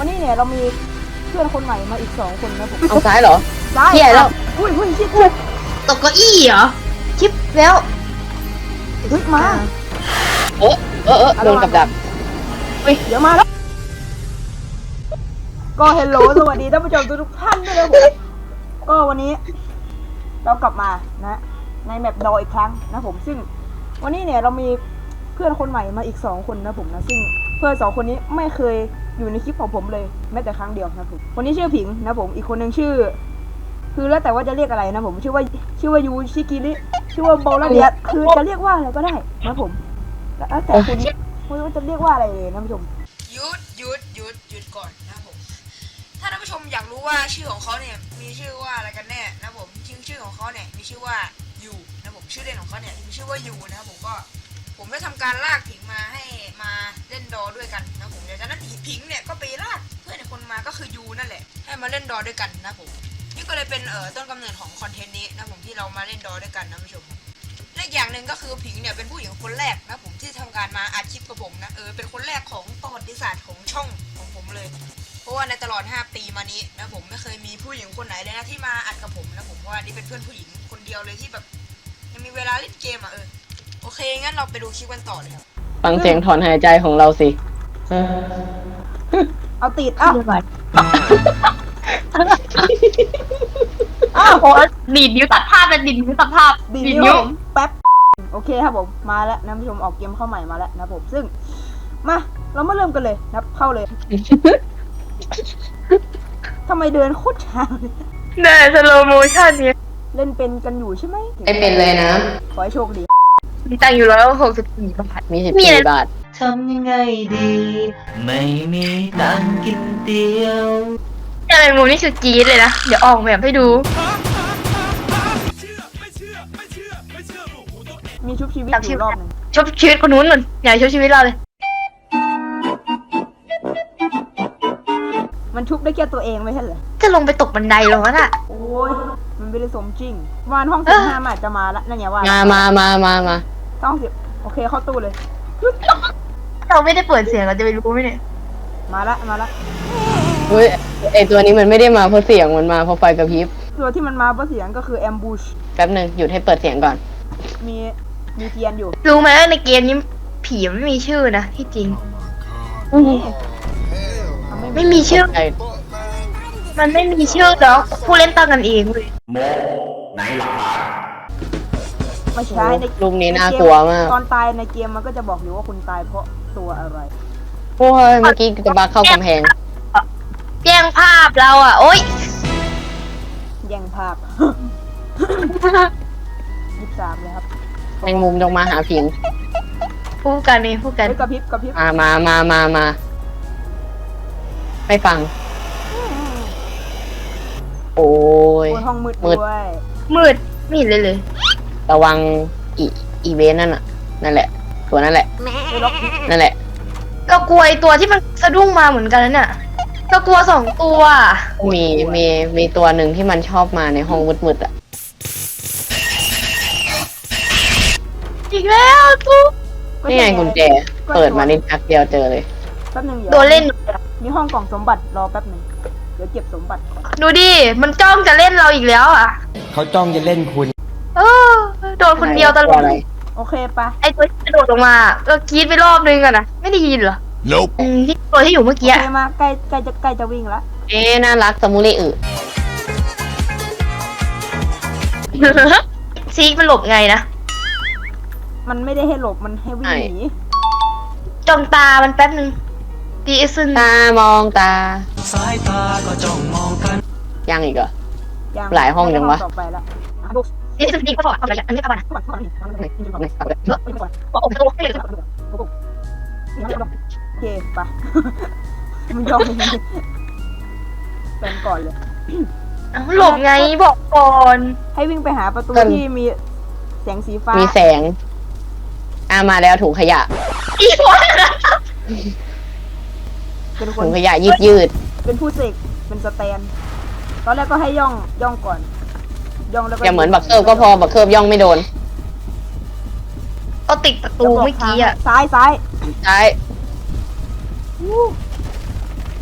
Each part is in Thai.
วันนี้เนี่ยเรามีเพื่อนคนใหม่มาอีกสองคนนะผมเอาซ้ายเหรอซ้ายเหี้ยแล้ว อุ้ยอุ้ยชิบอุ้ยตกเก้าอี้เหรอคลิปแล้วเฮ้ยมา เออเออเออโดนกับดักเดี๋ยวมาแล้ว ก็เฮลโหลสวัสดีท่านผู้ชมทุกๆท่านด้วยนะผมก็วันนี้ เรากลับมานะ ในแมปดออีกครั้งนะผมซึ่ง วันนี้เนี่ยเรามีเพื่อนคนใหม่มาอีกสองคนนะผมนะซึ่งเพื่อนสองคนนี้ไม่เคย อยู่ในคลิปของผมเลยแม้แต่ครั้งเดียวนะผมคนนี้ชื่อผิงนะผมอีกคนหนึ่งชื่อ คือแล้วแต่ว่าจะเรียกอะไรนะผมชื่อว่าชื่อว่ายูชิกิริชื่อว่าโบลาเดียคือจะเรียกว่าอะไรก็ได้นะผมแล้วแต่คุณไม่รู้จะเรียกว่าอะไรเลยนะผู้ชมหยุดหยุดหยุดหยุดก่อนนะผม ถ้าท่านผู้ชมอยากรู้ว่าชื่อของเขาเนี่ยมีชื่อว่าอะไรกันแน่นะผมชื่อชื่อของเขาเนี่ยมีชื่อว่ายูนะผมชื่อเล่นของเขาเนี่ยมีชื่อว่ายูนะครับผมก็ ผมได้ทำการลากผิงมาให้มาเล่นดอด้วยกันนะผมจากนั้นผิงเนี่ยก็ไปลากเพื่อนคนมาก็คือยูนั่นแหละ ให้มาเล่นดอด้วยกันนะผมนี่ก็เลยเป็นเอ่อต้นกำเนิดของคอนเทนต์นี้นะผมที่เรามาเล่นดอด้วยกันนะผู้ชมและอย่างหนึ่งก็คือผิงเนี่ยเป็นผู้หญิงคนแรกนะผมที่ทำการมาอัดคลิปกับผมนะเออเป็นคนแรกของประวัติศาสตร์ของช่องของผมเลยเพราะว่าในตลอด 5 ปีมานี้นะผมไม่เคยมีผู้หญิงคนไหนเลยนะที่มาอัดกับผมนะผมเพราะว่านี่เป็นเพื่อนผู้หญิงคนเดียวเลยที่แบบยังมีเวลาเล่นเกมอะเออ อเค งั้นเราไปดูคลิปกันต่อเลยครับ ฟังเสียงถอนหายใจของเราสิเออเอาติดอ้าวอ้าวโอ้ดีดนิ้วตัดภาพเป็นดีดนิ้วตัดภาพดีดีดนิ้นิ้ววแป๊บโอเคครับผมมาแล้วนะผู้ชมออกเกมเข้าใหม่มาแล้วนะผมซึ่ง มาเรามาเริ่มกันเลยนะเข้าเลยทำไมเดินโคตรช้าเลยเดินสโลโมชั่นเนี่ยเล่นเป็นกันอยู่ใช่ไหมไม่เป็นเลยนะขอให้โชคดี มีตังค์อยู่แล้วหกสิบสี่บาท มีสิบมีอะไรสี่บาท ทำยังไงดี ไม่มีตังค์กินเดียว อะไรมูนี่คือกรีดเลยนะ เดี๋ยวออกแบบให้ดู มีชุบชีวิตจำอชื่อยู่รอบหนึ่งชบชีวิตคนนู้นก่อนอย่าชบชีวิตเราเลย มันชุบได้แค่ตัวเองไม่ใช่เหรอ จะลงไปตกบันไดลงแล้วน่ะ โอ้ย มันไม่ได้สมจริง วานห้องสิบห้ามันอาจจะมาละ นั่นไงว่ามามามามา มาห้องสิบโอเคเข้าตู้เลย เราไม่ได้เปิดเสียงเราจะไปรู้ไหมเนี่ยมาละมาละเฮ้ยไอตัวนี้มันไม่ได้มาเพราะเสียงมันมาเพราะไฟกระพริบตัวที่มันมาเพราะเสียงก็คือแอมบูชแป๊บหนึ่งหยุดให้เปิดเสียงก่อน มีมีเทียนอยู่รู้ไหมว่าในเกมนี้ผีไม่มีชื่อนะที่จริง นี่เอาไม่มีชื่อใช่มันไม่มีชื่อแล้วผู้เล่นตั้งกันเองเลยไม่ใช่ในรูปนี้น่ากลัวมาก ตอนตายในเกมมันก็จะบอกอยู่ว่าคุณตายเพราะตัวอะไร โอ้ยเมื่อกี้จะบักเข้ากำแพง แย่งภาพเราอะ โอ๊ยแย่งภาพ ยี่สิบสามเลยครับแมงมุมจงมาหาผิง พูดกันเองพูดกัน เฮ้ยกระพริบกระพริบมามามามามา ไม่ฟัง โอ้ย บนห้องมืดมืด ด้วยมืดไม่เห็นเลยเลย ระวังอีอีเวนต์นั่นน่ะ นั่นแหละ ตัวนั่นแหละไม่ล็อกนั่นแหละ เรากลัวไอตัวที่มันสะดุ้งมาเหมือนกันนะเนี่ยเรากลัวสองตัวมีมีมีตัวหนึ่งที่มันชอบมาในห้องมืดๆอะ อีกแล้วทุกนี่ไงกุญแจ เปิดมานิดพักเดียวเจอเลย แป๊บหนึงเดี๋ยวโดนเล่น มีห้องกล่องสมบัติรอแป๊บหนึ่งเดี๋ยวเก็บสมบัติก่อนดูดิ มันจ้องจะเล่นเราอีกแล้วอะ เขาจ้องจะเล่นคุณเออ โดนคนเดียวตลอดอะไรโอเคปะไอตัวที่กระโดดลงมาก็กรีดไปรอบนึงอะนะไม่ได้ยินเหรอ nope อืมที่ตัวที่อยู่เมื่อโอกี้เคมาใกล้ใกล้จะใกล้จะวิ่งละเอ๊ะน่ารักสมุเรอึซีกมันหลบไงนะมันไม่ได้ให้หลบมันให้วิ่งหนีจ้องตามันแป๊บนึงดีซึนตามองตา สายตาก็จ้องมองกัน ยังอีกเหรอ ยังหลายห้องจังวะ ต่อไปละอะ ดูดีซึนดีก็บอกเอาอะไรอันนี้ประมาณก่อนก่อนก่อนก่อก่อนไหนเอาเลยบอกโอ้โหไม่เลยโอเคปะมันยอมเป็นก่อนเลยเอหลบไงบอกก่อน ให้วิ่งไปหาประตูที่มีแสงสีฟ้า มีแสง อ่ามาแล้วถุงขยะอีกคนถุงขยะยืดยืด เป็นผู้เสกเป็นสแตน ตอนแรกก็ให้ย่องย่องก่อน ย่องแล้วก็อย่าเหมือนบักเคิร์ฟก็พอบักเคิร์ฟย่องไม่โดนเอาติดประตูเมื่อกี้อะซ้ายซ้ายใช่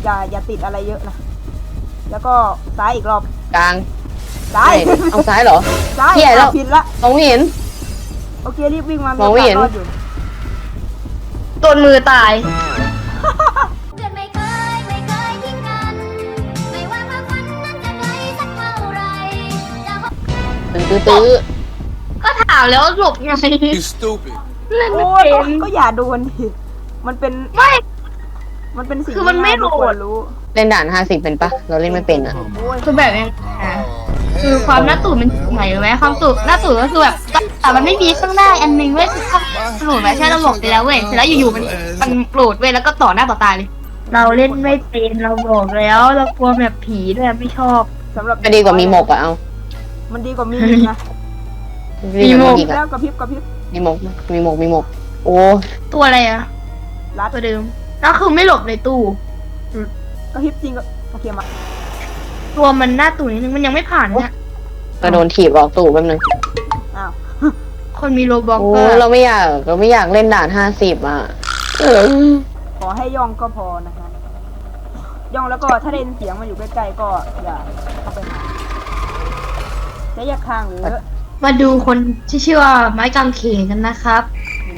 อย่าอย่าติดอะไรเยอะนะแล้วก็ซ้ายอีกรอบกลางซ้ายไม่เอาซ้ายเหรอซ้ายเหี้ยแล้วอะผิดละมองไม่เห็นโอเครีบวิ่งมามองไม่เห็นโอกาสรอดอยู่โดนมือตาย ตื้อตื้อตื้อก็ถามแล้วว่าหลบไง You stupid. เล่นไม่โอ้ยเป็ก็น ก็อย่าโดนดิมันเป็น ไม่ มันเป็นสิ่งคือมันไม่ที่ง่ายทุกโหคดนรู้ เล่นด่านห้าสิบเป็นปะเราเล่นไม่เป็นอะโอ้ยคือแบบยังไงอะ คือความหน้าตูดมันไหนรู้ไหมความตูดหน้าตูดก็คือแบบแต่มันไม่มีข้างหน้าอันหนึงเว้ยคือข้างหลุดไว้ใช่เราบอกไปแล้วเว้ยเสร็จแล้วอยู่ๆมันมันหลุดเว้ยแล้วก็ต่อหน้าต่อตาเลย เราเล่นไม่เป็นเราบอกแล้ว เรากลัวแบบผีด้วยไม่ชอบสำหรับก็ดีกว่ามีหมกอะเอา มันดีกว่ามีอีกนะดีกว่ามีหมกอีกแล้อะวกระพริบกระพริบมีหมกมีหมกมีหมกโอ้ตัวอะไรอะรัดตัวเดิมแล้วคือไม่หลบในตู้ กระพริบจริงก็โอเคมาตัวมันหน้าตูดนิดนึงมันยังไม่ผ่านเนี่ยกระโดนถีบออกตู่แป๊บนึงอ้าวคนมีโรบล็อกโอ้ก็เราไม่อยากเราไม่อยากเล่นด่านห้าสิบอะเออขอให้ย่องก็พอนะฮะย่องแล้วก็ถ้าได้ยินเสียงมันอยู่ใกล้ๆก็อย่าเข้าไปหา จะแยกข้างหรือมาดูคนที่ชื่อว่าไม้กางเขนกันนะครับ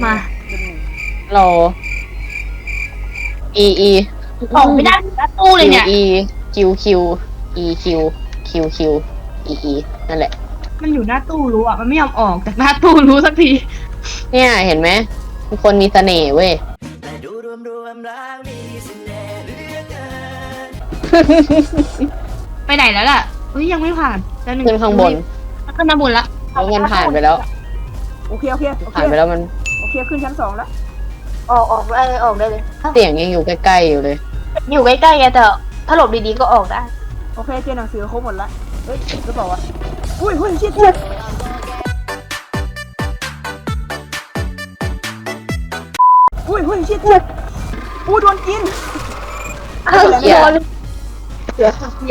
มาเป็นหนึ่งเรา E E ออกไม่ได้หน้าตู้เลยเนี่ย E Q Q E Q Q Q E E นั่นแหละ มันอยู่หน้าตู้รู้อะ มันไม่ยอมออกจากหน้าตู้รู้สักที เนี่ยเห็นไหมทุกคนมีเสน่ห์เว้ยไปไหนแล้วล่ะเฮ้ยยังไม่ผ่าน แล้วหนึ่งขึ้นข้างบน ขึ้นมาบนละแล้วมันผ่านไปแล้ว โอเคโอเคโอเคผ่านไปแล้วมันโอเคขึ้นชั้นสองแล้วออกออกได้ออกได้เลยเสียงยังอยู่ใกล้ๆอยู่เลย อยู่ใกล้ๆไงแต่ถ้าหลบดีๆก็ออกได้โอเคเจอหนังสือครบหมดละเฮ้ยหรือเปล่าวะอุ้ยอุ้ยชิดชิดอุ้ยอุ้ยชิดชิดอู้โดนกินเหี้ย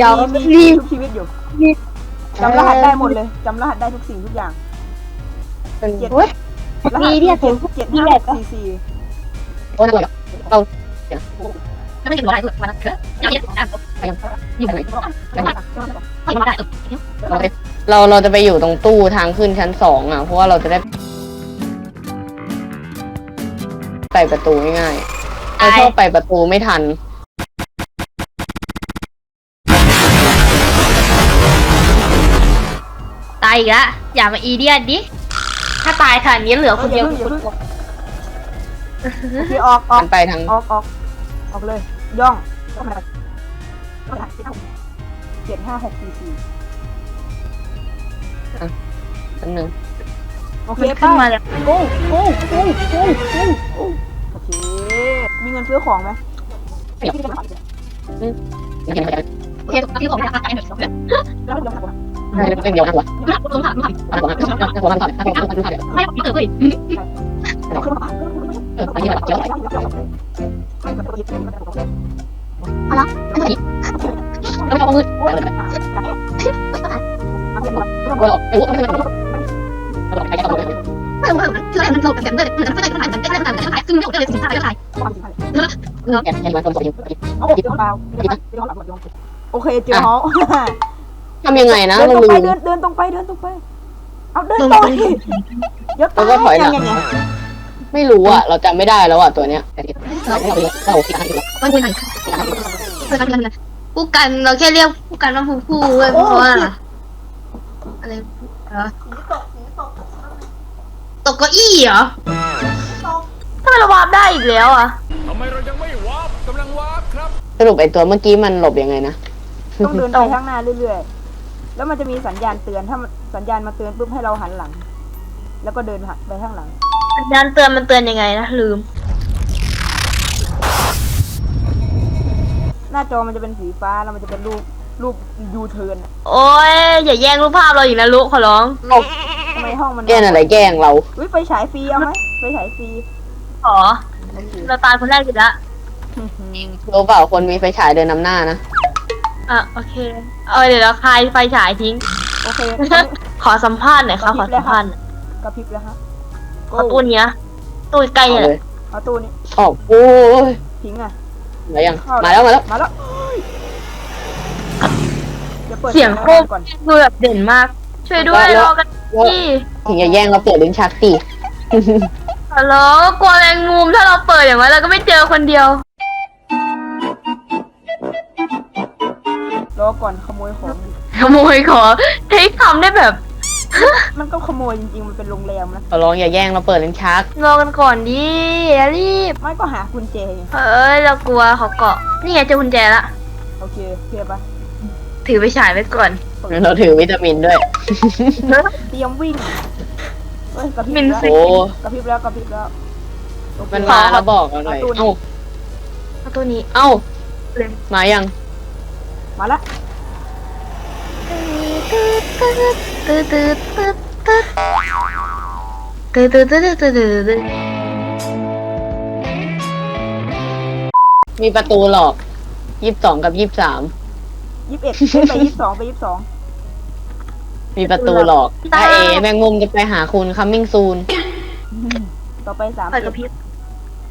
ยาวมีรีมีบทุกชีวิตอยู่ จำรหัสได้หมดเลยจำรหัสได้ทุกสิ่งทุกอย่างเป็นเจ็ดโอ้ยรหัสมีเนี่ยเจ็ดเจ็ดมีห้าแบบสี่สี่โอ้ยเราไม่ถึงร้อยมันเกิดยังยังอยู่ไหนเราเราจะไปอยู่ตรงตู้ทางขึ้นชั้นสองอะ เพราะว่าเราจะได้ไปประตูง่ายๆเราชอบไปประตูไม่ทัน อีกละอย่ามาอีเดียนดิ ถ้าตายขนาดนี้เหลือคนเดียวอย่าเพิ่งอย่าเพิ่งโอเคออกออกมันไปทางออกออกออกเลย ย่องเจ็ดห้าหกสี่สี่อันหนึ่งโอเคมันไปขึ้นมาแล้วโก้โก้โก้โก้โก้โก้โอเค มีเงินซื้อของไหมไม่อยากไม่เห็นอะไรโอเคที่ผมจะตายหนึ่ งแล้วเดี๋ยวถามว่าไม่ไม่เดียวนะวะผมถามว่าอะไรวะอะไรวะอะไรวะอะไรวะอะไรวะไม่เกิดเลยเอออันนี้แบบเจียวอะไรแล้วไม่เอามือไปเลยก็ไอ้พวกไม่ได้เราใครเอาเลยคืออะไรมันเราแบบเลยมันก็เลยมันเป็นเรื่องต่างกันซึ่งไม่ได้เลยสินค้าไม่ขายแกให้มาคนสองอยู่โอเคเจอเขา ทำยังไงนะเดินเราตรงลืไปมเดินเดินตรงไปเดินตรงไป เอาเดินตรงดิเดี๋ยวแล้วก็ถอยหลังยังไงไม่รู้อะ เราจำไม่ได้แล้วอะตัวเนี้ยเราเราเราคิดอะไรอยู่มันคุยหน่อยผู้กันเราแค่เรียกผู้กันว่าผู้ผู้เว้ยเพราะว่าอะไรตกเก้าอี้เหรอทำไมเราวาร์ปได้อีกแล้วอะทำไมเรายังไม่วาร์ปกำลังวาร์ปครับ สรุปไอ้ตัวเมื่อกี้มันหลบยังไงนะต้องเดินไปข้างหน้าเรื่อยๆ แล้วมันจะมีสัญญาณเตือนถ้ามันสัญญาณมาเตือนปุ๊บให้เราหันหลัง แล้วก็เดินไปข้างหลัง สัญญาณเตือนมันเตือนยังไงนะลืม หน้าจอมันจะเป็นสีฟ้าแล้วมันจะเป็นรูปรูปยูเทิร์นโอ้ยอย่าแย่งรูปภาพเราอีกนะลูกขอร้องทำไมห้องมันแกล้งอะไรแกล้งเราอุ้ยไฟฉายฟรีเอาไหมไฟฉายฟรีขอโอเคเราตายคนแรกอยู่ละ รู้เปล่าคนมีไฟฉายเดินนำหน้านะ อะโอเค เออเดี๋ยวเราคลายไฟฉายทิ้ง โอเคขอสัมภาษณ์หน่อยครับขอสัมภาษณ์หน่อยกระพริบแล้วฮะขอตู้เนี้ยตู้ใกล้เอาเนี่ยแหเลละยเอาตู้นี้ออกโอ้ยทิ้งอะมายังเข้มาแล้วมาแล้วมาแล้วดี๋วปิดเสียงโคตรก่อนคือแบบเด่นมาก ช่วยด้วยรอกันที่ถึงอย่าแย่งเราเปิดลิ้นชักสิ ฮัลโหลกลัวแมงมุมถ้าเราเปิดอย่างนั้นเราก็ไม่เจอคนเดียว รอก่อนขโมยของอยู่ขโมยขอใช้คำได้แบบมันก็ขโมยจริงๆ มันเป็นโรงแรมนะขอร้องอย่าแย่งเราเปิดลิ้นชักรอกันก่อนดิอย่ารีบ ไม่ก็หากุญแจไงเอ้ยเรากลัวเขาเกาะ นี่ไงเจอกุญแจละโอเคเพียบปะถือไปฉายไว้ก่อน เราถือวิตามินด้วย เตรียมวิ่งเฮ้ยกระพริบมินแล้วสิโอ้กระพริบแล้วกระพริบแล้วโอเคมันมาแล้วบอกเราหน่อย เอ้าเอาตัวนี้ เอ้า เลย มายัง มาละตืดตืดตืดตืดตืดตืดตืดตืดตืดตืดมีประตูหลอกยี่สิบสองกับยี่สิบสามยี่สิบเอ็ดไปยี่สิบสองไปยี่สิบสองมีประตูหลอกถ้าเอแมงมุมจะไปหาคุณ coming soon ต่อไปสามเปิดกระพริบ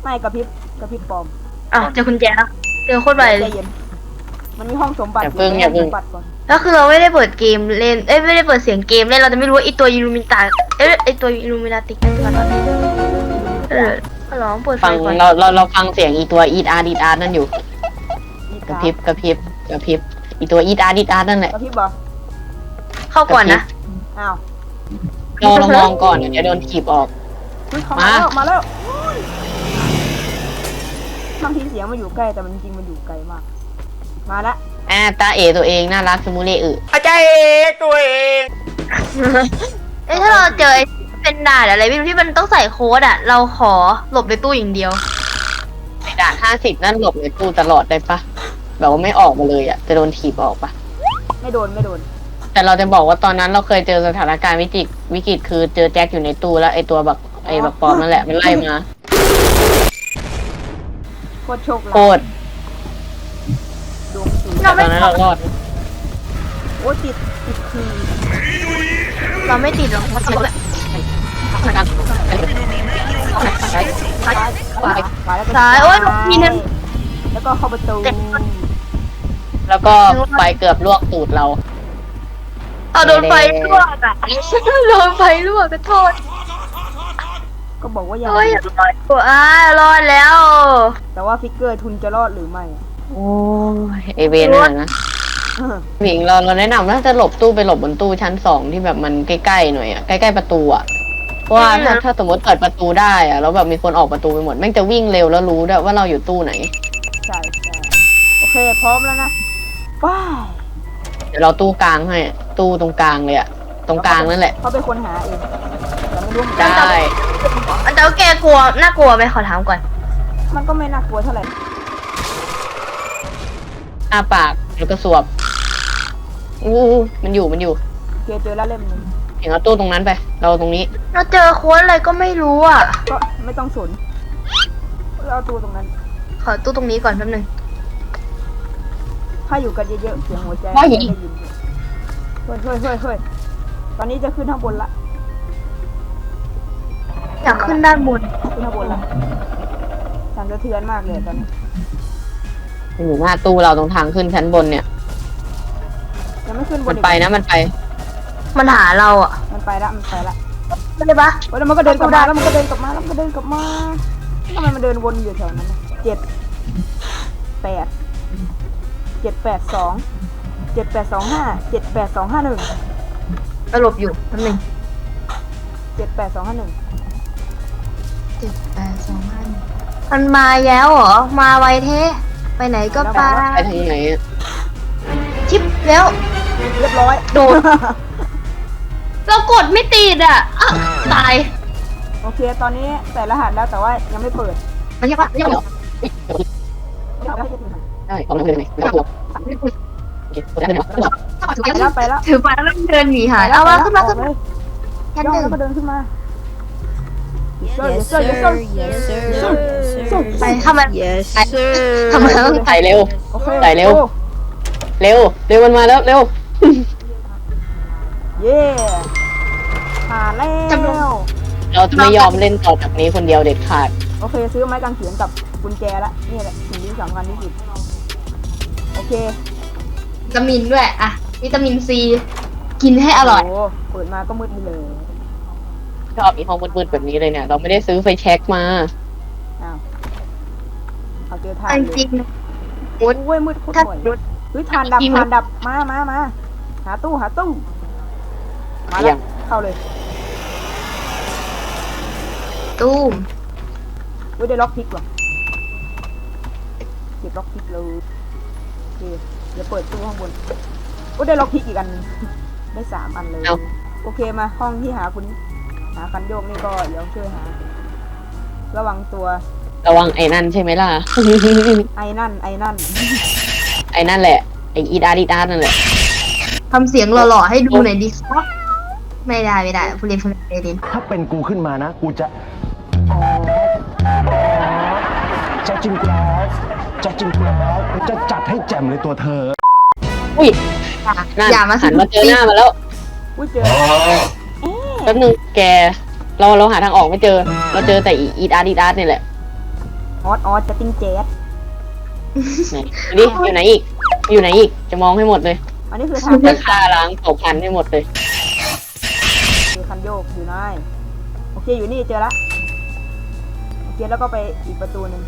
ไม่กระพริบกระพริบปลอมอะเจอกุญแจแล้วเจอโคตรไวใจเลยเย็น มันมีห้องสมบัติอย่าเพิ่งไปอย่าเพิ่งห้สมบัติก่อนแล้วคือเราไม่ได้เปิดเกมเล่น เอ้ยไม่ได้เปิดเสียงเกมเล่น เราจะไม่รู้ว่าไอตัวอิลูมิตาเอ้ยไอตัวอิลูมินาติกนั่นคืออะไรเออลองเปิดไฟฟังก่อนเราเราเราฟังเสียงอีตัวอีดอาร์ดีดอาร์นั่นอยู่นี่กระพริบกระพริบกระพริบอีตัวอีดอาร์ดีดอาร์นั่นแหละกระพริบเหรอเข้าก่อนนะ อ้าวเราเรามองก่อนเดี๋ยวจะโดนถีบออกเฮ้ยเข้ามามา แล้วมาแล้วบางทีเสียงมันอยู่ใกล้แต่มันจริงๆมันอยู่ไกลมาก มาละแอบตาเอตัวเองน่ารักสมูเล่อึเอ้ยถ้าเราเจอไอ้เป็นด่านอะไรไม่รู้ที่มันต้องใส่โค้ดอะ เราขอหลบในตู้อย่างเดียวในด่านห้าสิบนั่นหลบในตู้ตลอดได้ปะแบบว่าไม่ออกมาเลยอะจะโดนถีบออกปะไม่โดนไม่โดน แต่เราจะบอกว่าตอนนั้นเราเคยเจอสถานการณ์วิกฤตวิกฤตคือเจอแจ็คอยู่ในตู้แล้วไอตัวบักไอบักปอมนั่นแหละมันไล่มาโคตรโชคโคร้ายตรดวงสูง เราตไม่อนนั้นเรารอดโอ้ยติดติดคือเราไม่ติดหรอกเราแบบซ้ายขวาขวาแล้วก็ซ้ายโอ้ยมีนึงแล้วก็เข้าประตูแล้วก็ไฟเกือบลวกตูดเรา เอาโดนไฟลวกอะโดนไฟลวกก็โทษก็บอกว่าอย่าโอ้ยอย่ารอดตัวอ่ารอดแล้ว แต่ว่าฟิกเกอร์ทุนจะรอดหรือไม่ โอ้ยไอเวนน่ะนะหมิงเราเราแนะนำว่าจะหลบตู้ไปหลบบนตู้ชั้นสองที่แบบมันใกล้ๆหน่อยอะใกล้ๆประตูอะเพราะว่าถ้าถ้าสมมติเปิดประตูได้อะแล้วแบบมีคนออกประตูไปหมดแม่งจะวิ่งเร็วแล้วรู้ด้วยว่าเราอยู่ตู้ไหนใช่ใช่โอเคพร้อมแล้วนะว้ายเดี๋ยวเราตู้กลางให้ตู้ตรงกลางเลยอะตรงกลางนั่นแหละเขาเป็นคนหาเองแต่ไม่รู้เหมือนไดกัน้อันแต่ว่าแกกลัวน่ากลัวไหมขอถามก่อน มันก็ไม่น่ากลัวเท่าไหร่ อ้าปากแล้วก็สวบอู้มันอยู่มันอยู่โอเคเจอแล้วเล่มหนึงเห็นเอาตู้ตรงนั้นไป เราตรงนี้ เราเจอโค้ดอะไรก็ไม่รู้อะ ก็ไม่ต้องสนเอาตัวตรงนั้น ขอตู้ตรงนี้ก่อนแป๊บนึง ถ้าอยู่กันเยอะๆเสียงหัวใจว่าจะหญิได้งยินเฮ้ยเฮ้ยเฮ้ยเฮ้ยตอนนี้จะขึ้นข้างบนละอยากขึ้นด้านบน ขึ้นข้างบนละสั่นสะเทือนมากเลยตอนนี้ อยู่หน้าตู้เราตรงทางขึ้นชั้นบนเนี่ย ยังไม่ขึ้นบมันนอีกไปนะมันไป มันหาเราอะมันไปละมันไปละไม่ได้ปะเฮ้ยแล้วมันก็เดินกลับมาแล้วมันก็เดินกลับมาแล้วมันก็เดินกลับมาทำไมมันเดินวนอยู่แถวนั้นน่ะเจ็ดแปดเจ็ดแปดสองเจ็ดแปดสองห้าเจ็ดแปดสองห้าหนึ่งเราหลบอยู่แป๊บนึงเจ็ดแปดสองห้าหนึ่งเจ็ดแปดสองห้ามันมาแล้วเหรอ มาไวเท ไปไหนก็ไปไปทางไหนอะชิปแล้ว เรียบร้อย โดด เรากดไม่ติดอะอ้าวตาย โอเค ตอนนี้ใส่รหัสแล้วแต่ว่ายังไม่เปิดมันยังปะยังปะได้เอามาเลยไหมไม่ต้องกลัวโอเคได้เลยเหรอไปแล้วไปแล้วถือไปแล้วมันเดินหนีหายเอามาขึ้นมาขึ้นเลมายชั้นย่อหนึ่งแล้วก็เดินขึ้นมา yes sir yes sir yes sir yes sir ไปทำไม Yes, ทำไมต้องใส่เร็ว โอเคใส่เร็วโอ้เร็ว เร็วมันมาแล้วเร็ว เย่ผ่านแล้วเราจะไม่ยอมเล่นต่อจากนี้คนเดียวเด็ดขาด โอเค ซื้อไม้กางเขนกับกุญแจละนี่แหละสิ่งที่สำคัญที่สุดโอเควิตามินด้วยอะวิตามินซี กินให้อร่อยโอ้เปิดมาก็มืดไปเลยชอบมีห้องมืดๆแบบนี้เลยเนี่ย เราไม่ได้ซื้อไฟแช็กมาอ้าวเอาเจอทานจเลยริงๆมุดโอ้ยมืดโคตรถ้าบ่อยมุดเฮ้ยทานดับจริงๆทานดับมามามาหาตู้หาตู้มายัแล้วงเข้าเลยตู้มเว้ยได้ล็อกพิกว่ะเก็บล็อกพิกเลยโอเคเดี๋ยวเปิดตู้ข้างบนโอ้ยได้ล็อกพิกอีกอันหนึ่งได้สามอันเลยเอาโอเคมาห้องที่หาคุณหาคันโยกนี่ก็เดี๋ยวช่วยหา ระวังตัว ระวังไอ้นั่นใช่ไหมล่ะ ไอ้นั่นไอ้นั่นไอ้นั่นแหละ ไอ้อีดาร์อีดาร์นั่นแหละ ทำเสียงหล่อๆให้ดูหน่อยดิครับไม่ได้ไม่ได้ผู้เรียนผู้เรียนถ้าเป็นกูขึ้นมานะ กูจะอ๋อจะจริงกแล้วจะจริงกแล้วจะจัดให้แจ่มเลยตัวเธอ อุ้ยอย่านั่นอย่ามาหันมาเจอหน้ามาแล้วอุ้ยเจอแป๊บนึงแก เราเราหาทางออกไม่เจอ เราเจอแต่อีดาร์อีดาร์นี่แหละ ออสออสจะติ้งแจ๊สไหนดูดิอยู่ไหนอีก อยู่ไหนอีก จะมองให้หมดเลยอันนี้คือทางจะฆ่าล้างเผ่าพันธุ์ให้หมดเลยคือคันโยกอยู่ไหนโอเคอยู่นี่เจอละโอเคแล้วก็ไปอีกประตูหนึ่ง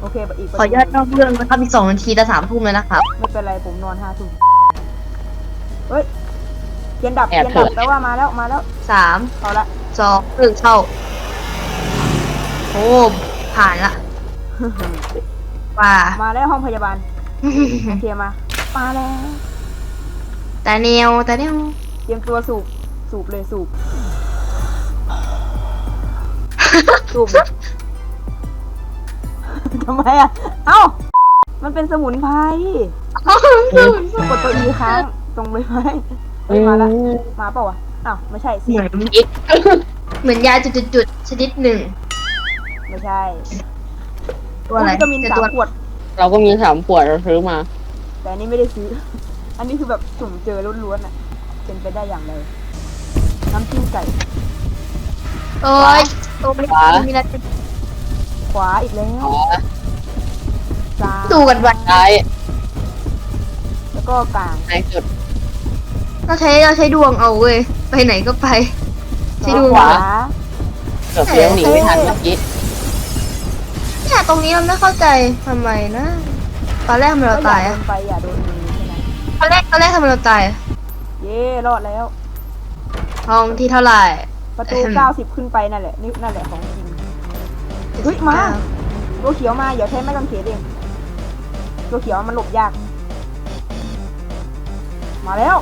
โอเคไปอีกประขอตูอนุญาตนอกเรื่องนะครับอีกสองนาทีจะสามทุ่มแล้วนะครับไม่เป็นไรผมนอนห้าทุ่มเฮ้ยเทียนดับแอเทีบยนเถิดับดแปลว่ามาแล้วมาแล้วสามเอาละสองหนึ่งเข้าโอ้ ผ่านละว่ามาแล้วห้องพยาบาลโอเคมา มาแล้วแต่แนวแต่แนวเตรียมตัวสูบ สูบเลยสูบ สูบดิทำไมอะ เอ้า มันเป็นสมุนไพรกดตัวอีค้างตรงเลยไหมเฮ้ยมาละมาเปล่าวะอ้าวไม่ใช่สิเหมือนอีกเหมือนยาจุดๆๆชนิดหนึ่ง ไม่ใช่ตัวอะไรวิตามินแต่สาตัมวขวด เราก็มีสามขวดเราซื้อมา แต่อันนี้ไม่ได้ซื้อ อันนี้คือแบบสุ่มเจอล้วนๆอะ เป็นไปได้อย่างไร น้ำจิ้มไก่โอ้ยตัวไม่ขวา มีอะไรจะขวาอีกแล้วอ๋อซ้ายดูกันวันซ้ายแล้วก็กลางซ้ายสุด เราใช้เราใช้ดวงเอาเว้ย ไปไหนก็ไป ใช้ดวง ขวา เกือบเลี้ยวหนีไม่ทันเมื่อกี้ เนี่ยตรงนี้เราไม่เข้าใจทำไมนะ ตอนแรกทำไมเราก็อย่าตายโดอะนไฟอย่าโดนมือใช่ไหมตอนแรกตอนแรกทำไมเราตายอะเย่รอดแล้ว ห้องที่เท่าไหร่ ประตูอืม90 ขึ้นไปนั่นแหละนี่นั่นแหละของจริง เฮ้ยมา ตัวเขียวมาอย่าใช้ไม้กางเขนเองตัวเขียวมันหลบยาก มาแล้ว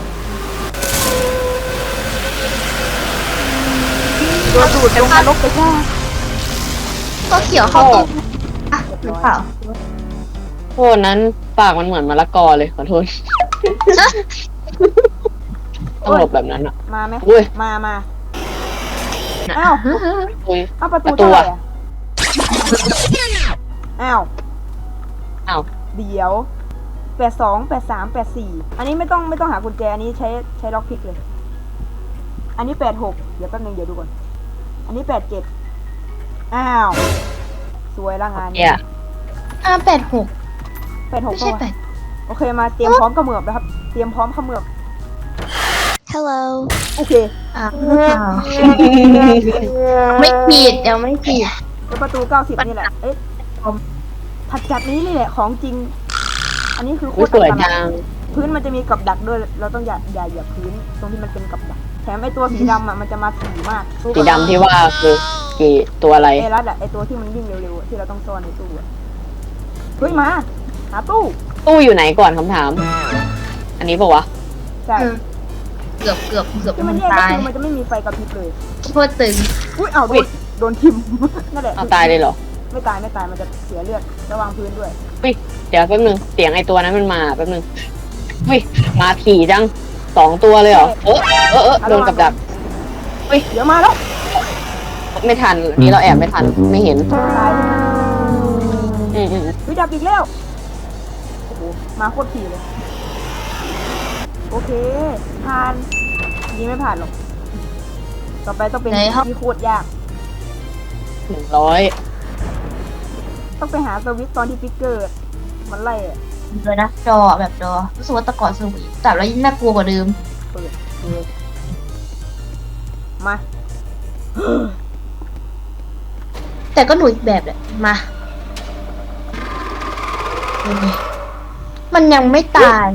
โดนดูดลงนรกไปแค่ตัวเขียวเข้าตู้อะ หรือเปล่าโทษนั้นปากมันเหมือนมะละกอเลยขอโทษต้องหลบแบบนั้นอะ มาไหมอุ้ย มามาอ้าวอุ้ยอ้าวประตูประตูเท่าไหร่อะอะ อ้าวอ้าวเดี๋ยวแปดสองแปดสามแปดสี่อันนี้ไม่ต้องไม่ต้องหากุญแจอันนี้ใช้ใช้ล็อกพิกเลย อันนี้แปดหกเดี๋ยวแป๊บนึงเดี๋ยวดูก่อน อันนี้แปดเจ็ดอ้าว สวยละงานเนี่ย อ่าแปดหกแปดหกไม่ใช่แปดโอเคมาเตรียมพร้อมเขมือบนะครับ เตรียมพร้อมเขมือบ Hello โอเคอ่าไม่ผิดยังไม่ผิดแล้วประตูเก้าสิบนี่แหละ เอ๊ะผมถัดจากนี้นี่แหละของจริง อันนี้คือโคอุ้ยตรสวยอันตจัรายงพื้นมันจะมีกับดักด้วย เราต้องอย่าอย่าเหยียบพื้น ตรงที่มันเป็นกับดัก แถมไอตัวสีดำอะมันจะมาถี่มากสีดำที่ว่าคือกี่ตัวอะไร ไอรัดอะไอตัวที่มันวิ่งเร็วๆอะที่เราต้องซ่อนในตู้อะ เฮ้ยมา หาตู้ตู้อยู่ไหนก่อนคำถาม อันนี้ปะวะ ใช่อืมเกือบเกือบเกือบที่มัมันนแยกก็ตายคือมันจะไม่มีไฟกระพริบเลยโคตรตึงอุ้ยเอาโดนโดนทิม นั่นแหละเอาตายเลยเหรอไม่ตายไม่ตายมันจะเสียเลือดระวังพื้นด้วยอุ้ยเดี๋ยวแป๊บนึงเสียงไอตัวนั้นมันมาแป๊บนึงอุ้ยมาถี่จังสองตัวเลยเหรอเออเออเออโดนกับดักเดี๋ยวมาแล้วไม่ทันอันนี่เราแอบไม่ทันไม่เห็นตาย อืมอืมวิดับอีกแล้วโอ้โหมาโคตรถี่เลย โอเคผ่านยิงไม่ผ่านหรอก ต่อไปต้องเป็นไหนครับ ที่โคตรยาก หนึ่งร้อยต้องไปหาสวิตช์ตอนที่ฟิกเกอร์ มันไล่อะเลยนะจอแบบจอรู้สึกว่าแตะก่อนสนุกอีกแต่แล้วยิ่งน่ากลัวกว่าเดิมเปิดเลยมา แต่ก็หนุกอีกแบบแหละมาดูดิ มันยังไม่ตาย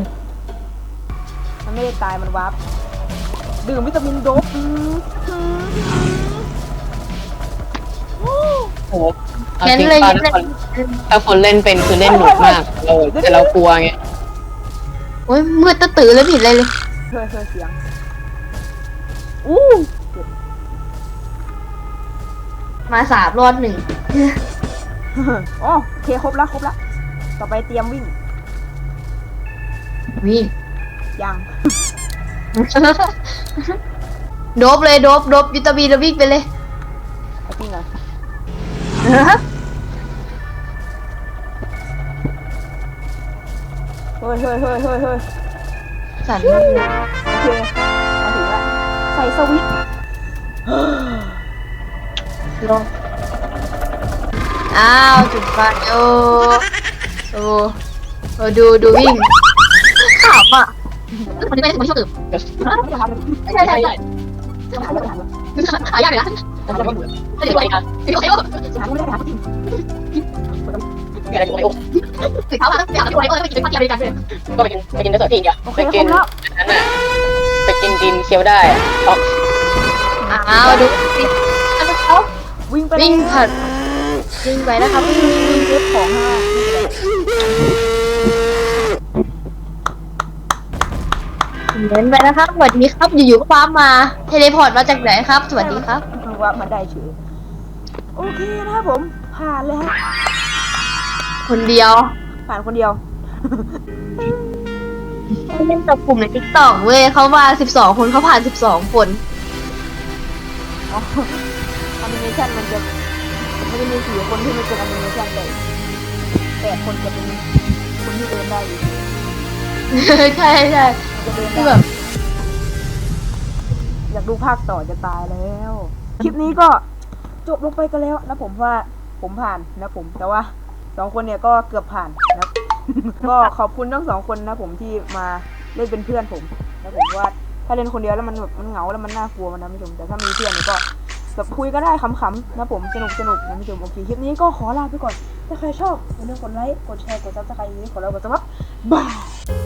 มันไม่ได้ตายมันวาร์ปดื่มวิตามินโดปอืมอืมอืมโอ้โหเอางั้นจริงเลยป่ะงั้นถ้าคนถ้าคนเล่นเป็นคือเล่นหนุกมากเราแต่เรากลัวไงโอ้ยมืดตะตื่นเลยไม่เห็นอะไรเลยเคยเคยเสียงอู้เจ็บมาสามรอดหนึ่งอ๋อโอเคครบแล้วครบแล้ว ต่อไปเตรียมวิ่งวิ่งยังโดบเลยโดบโดบวิตามินแล้ววิ่งไปเลยไอ้จริงเหรอเฮ้ยเฮ้ยเฮ้ยเฮ้ยเฮ้ยสั่นมากเลยโอเคมาถึงแล้วใส่สวิตช์ลงอ้าวจุดไฟโอ้ โอ้โอ้ดูดูวิ่งขำอะคนนี้ไม่ใช่คนที่ชอบดื่มไม่ใช่ใช่ใช่หายากเลยนะไม่ได้ด้วยกันไม่ได้ด้วยหาไม่ได้หาจริงมีอะไรอยู่ในอกติดเขาอะไม่อยากด้วยไม่กินพัทยาด้วยกันเลยก็ไปกินไปกินเนื้อสัตว์ที่อินเดียโอเคไปครกินบแล้วอันนั้นน่ะไปกินดินเคี้ยวได้อะช็อกอ้าวดูสิเขาวิ่งไปวิ่งผ่าน วิ่งไปนะครับวิ่งวิ่งวิ่งเของห้าเดินไปนะครับสวัสดีครับอยู่ๆก็ฟ้ามา เทเลพอร์ตมาจากไหนครับ สวัสดีครับคือว่ามันได้เฉยโอเคนะครับผม ผ่านเลยฮะคนเดียว ผ่านคนเดียวเล่นกับกลุ่มในทิกตอกเว้ยเขามาสิบสองคนเขาผ่านสิบสองคนอ๋อแอนิเมชันมันจะ มันจะมีสี่คนที่มันเป็นแอนิเมชันเลยแปดคนจะเป็นคนที่เดินได้อยู่ใช่ใช่มันจะเดินคือได้แบบอยากดูภาคต่อจะตายแล้ว คลิปนี้ก็จบลงไปกันแล้วนะผมว่าผมผ่านนะผม แต่ว่าสองคนเนี่ยก็เกือบผ่านนะก็ขอบคุณทั้งสองคนนะผมที่มาเล่นเป็นเพื่อนผมนะผมว่าถ้าเล่นคนเดียวแล้วมันแบบมันเหงาแล้วมันน่ากลัวมันนะผู้ชมแต่ถ้ามีเพื่อนเนี่ยก็ แบบคุยก็ได้ขำๆนะผมสนุกสนุกนะผู้ชมโอเคคลิปนี้ก็ขอลาไปก่อน ถ้าใครชอบอย่าลืมกดไลค์กดแชร์กดซับสไครต์นี้ขอเรากดซับบ๊าย